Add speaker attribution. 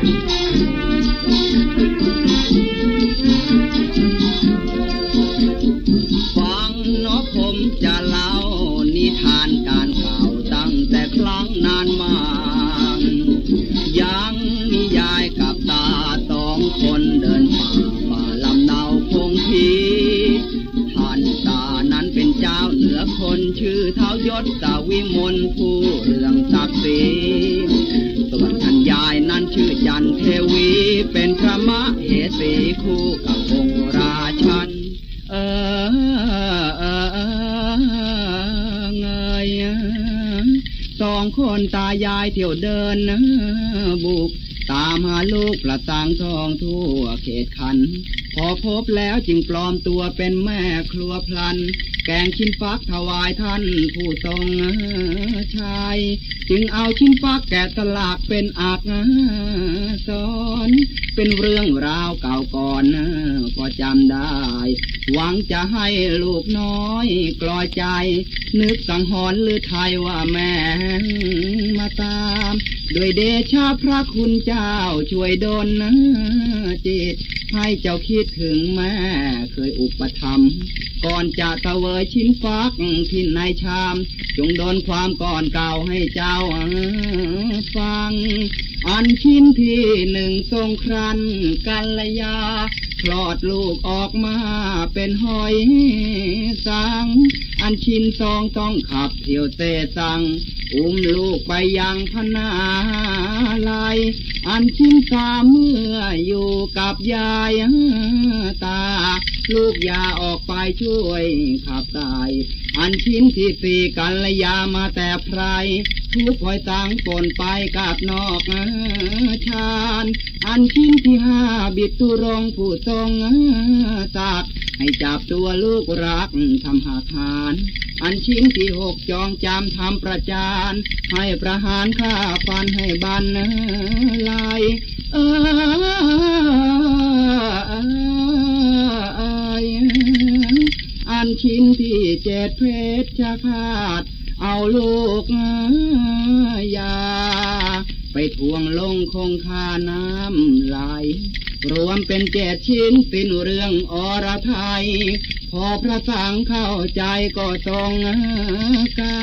Speaker 1: ฟังนกผมจะเล่านิทานการเก่าตั้งแต่ครั้งนานมายังนิยายกับตาสองคนเดินป่าป่าลำเนาคงทีท่านตานั้นเป็นเจ้าเหนือคนชื่อเท้ายศสาวิมลผู้เรื่องศักดิ์ศรีายนั้นชื่อจันเทวี เป็นพระมะเหสีคู่กับองค์ราชัน เออเงยสองคนตายายเที่ยวเดินบุก ตามหาลูกประตังทองทั่วเขตขัน พอพบแล้วจึงปลอมตัวเป็นแม่ครัวพลัน แกงชิ้นฟักถวายท่านผู้ทรงชาย จึงเอาชิ้นฟักแกะสลักเป็นอักษรเป็นเรื่องราวเก่าก่อน ก็จำได้ หวังจะให้ลูกน้อยกลอยใจ นึกสังหรณ์หรือไทยว่าแม่มาตาม ด้วยเดชะพระคุณเจ้าช่วยดลนะจิต ให้เจ้าคิดถึงแม่เคยอุปถัมก่อนจะตะเวยชิ้นฟักที่ในชาม จงโดนความก่อนเก่าให้เจ้าฟัง อันชิ้นที่หนึ่งทรงครันกัลยา คลอดลูกออกมาเป็นหอยสัง อันชิ้นซองต้องขับเที่ยวเตสัง อุ้มลูกไปยังพนาลายอันชิ้นสาเมื่ออยู่กับยายตา ลูกยาออกไปช่วยขับตายอันชิ้นที่สี่กันละยามาแต่ไพรทุกหอยตังปนไปกับนอกชานอันชิ้นที่ห้าบิดตุรงผู้ทรงตักให้จับตัวลูกรักทำหักหาน อันชิ้นที่หกจองจำทำประจาน ให้ประหารข้าฟันให้บันลายเออ อันชิ้นที่เจ็ดเพชรจะขาด เอาลูกยา ไปทวงลงคงคาน้ำไหลรวมเป็นเจ็ดชิ้นเป็นเรื่องอรไทย พอพระสังเข้าใจก็ทรงกา